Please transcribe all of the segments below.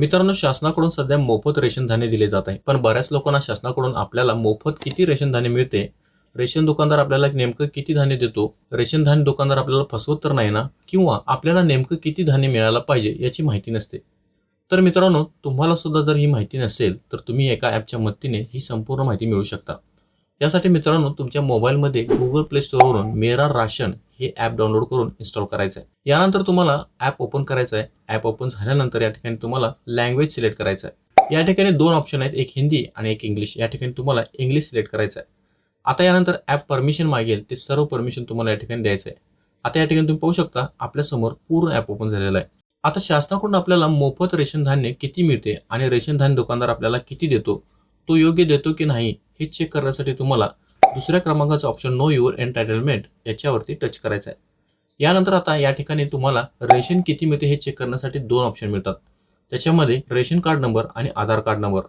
मित्रांनो शासनाकडून सध्या मोफत रेशन धान्य दिले जात आहे. पण बऱ्याच लोकांना शासनाकडून आपल्याला मोफत किती रेशन धान्य मिळते? रेशन दुकानदार आपल्याला नेमकं किती धान्य देतो? रेशन धान्य दुकानदार आपल्याला फसवत तर नाही ना? किंवा आपल्याला नेमकं किती धान्य मिळायला पाहिजे याची माहिती नसते. तर मित्रांनो तुम्हाला सुद्धा जर ही माहिती नसेल तर तुम्ही एका ॲपच्या मदतीने ही संपूर्ण माहिती मिळू शकता. यासाठी मित्रांनो तुमच्या मोबाईलमध्ये गुगल प्ले स्टोअरवरून मेरा राशन हे ॲप डाउनलोड करून इन्स्टॉल करायचं आहे यानंतर तुम्हाला ॲप ओपन करायचं आहे ॲप ओपन झाल्यानंतर या ठिकाणी तुम्हाला लँग्वेज सिलेक्ट करायचं आहे. या ठिकाणी दोन ऑप्शन आहेत एक हिंदी आणि एक इंग्लिश या ठिकाणी तुम्हाला इंग्लिश सिलेक्ट करायचं आहे. आता यानंतर ॲप परमिशन मागेल ते सर्व परमिशन तुम्हाला या ठिकाणी द्यायचं आहे. आता या ठिकाणी तुम्ही पाहू शकता आपल्यासमोर पूर्ण ॲप ओपन झालेलं आहे. आता शासनाकडून आपल्याला मोफत रेशन धान्य किती मिळते आणि रेशन धान्य दुकानदार आपल्याला किती देतो? तो योग्य देतो की नाही हे चेक करण्यासाठी तुम्हाला दुसऱ्या क्रमांकाचा ऑप्शन नो युअर एंटायटलमेंट याच्यावरती टच करायचं आहे. यानंतर आता या ठिकाणी तुम्हाला रेशन किती मिळते हे चेक करण्यासाठी दोन ऑप्शन मिळतात. त्याच्यामध्ये रेशन कार्ड नंबर आणि आधार कार्ड नंबर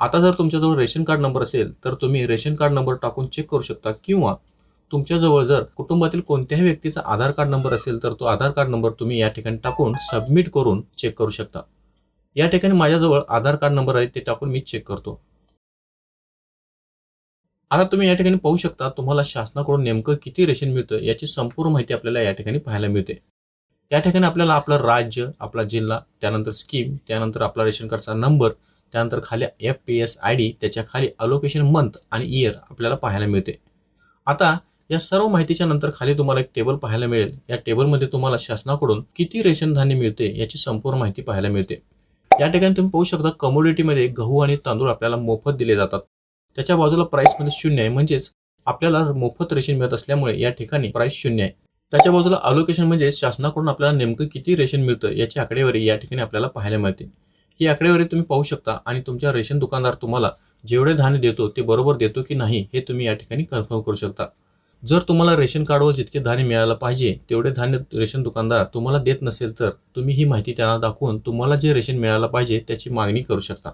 आता जर तुमच्याजवळ रेशन कार्ड नंबर असेल तर तुम्ही रेशन कार्ड नंबर टाकून चेक करू शकता किंवा तुमच्याजवळ जर कुटुंबातील कोणत्याही व्यक्तीचा आधार कार्ड नंबर असेल तर तो आधार कार्ड नंबर तुम्ही या ठिकाणी टाकून सबमिट करून चेक करू शकता. या ठिकाणी माझ्याजवळ आधार कार्ड नंबर आहे ते टाकून मी चेक करतो. आता तुम्ही या ठिकाणी पाहू शकता तुम्हाला शासनाकडून नेमकं किती रेशन मिळतं याची संपूर्ण माहिती आपल्याला या ठिकाणी पाहायला मिळते. या ठिकाणी आपल्याला आपलं राज्य आपला जिल्हा त्यानंतर स्कीम त्यानंतर आपला रेशन कार्डचा नंबर त्यानंतर खाली F P S I D त्याच्याखाली अलोकेशन मंथ आणि इयर आपल्याला पाहायला मिळते. आता या सर्व माहितीच्या नंतर खाली तुम्हाला एक टेबल पाहायला मिळेल. या टेबलमध्ये तुम्हाला शासनाकडून किती रेशन धान्य मिळते याची संपूर्ण माहिती पाहायला मिळते. या ठिकाणी तुम्ही पाहू शकता कमोडिटीमध्ये गहू आणि तांदूळ आपल्याला मोफत दिले जातात. त्याच्या बाजूला प्राईसमध्ये शून्य आहे. म्हणजेच आपल्याला मोफत रेशन मिळत असल्यामुळे या ठिकाणी प्राइस शून्य आहे. त्याच्या बाजूला अलोकेशन म्हणजे शासनाकडून आपल्याला नेमकं किती रेशन मिळतं याची आकडेवारी या ठिकाणी आपल्याला पाहायला मिळते. ही आकडेवारी तुम्ही पाहू शकता आणि तुमच्या रेशन दुकानदार तुम्हाला जेवढे धान्य देतो ते बरोबर देतो की नाही हे तुम्ही या ठिकाणी कन्फर्म करू शकता. जर तुम्हाला रेशन कार्डवर जितके धान्य मिळायला पाहिजे तेवढे धान्य रेशन दुकानदार तुम्हाला देत नसेल तर तुम्ही ही माहिती त्यांना दाखवून तुम्हाला जे रेशन मिळायला पाहिजे त्याची मागणी करू शकता.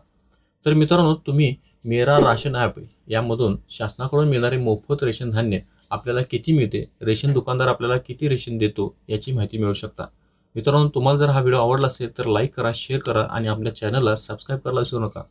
तर मित्रांनो तुम्ही मेरा राशन ॲप यामधून शासनाकडून मिळणारे मोफत रेशन धान्य आपल्याला किती मिळते? रेशन दुकानदार आपल्याला किती रेशन देतो? याची माहिती मिळू शकता. मित्रांनो तुम्हाला जर हा व्हिडिओ आवडला असेल तर लाईक करा शेअर करा आणि आपल्या चॅनलला सबस्क्राईब करायला विसरू नका.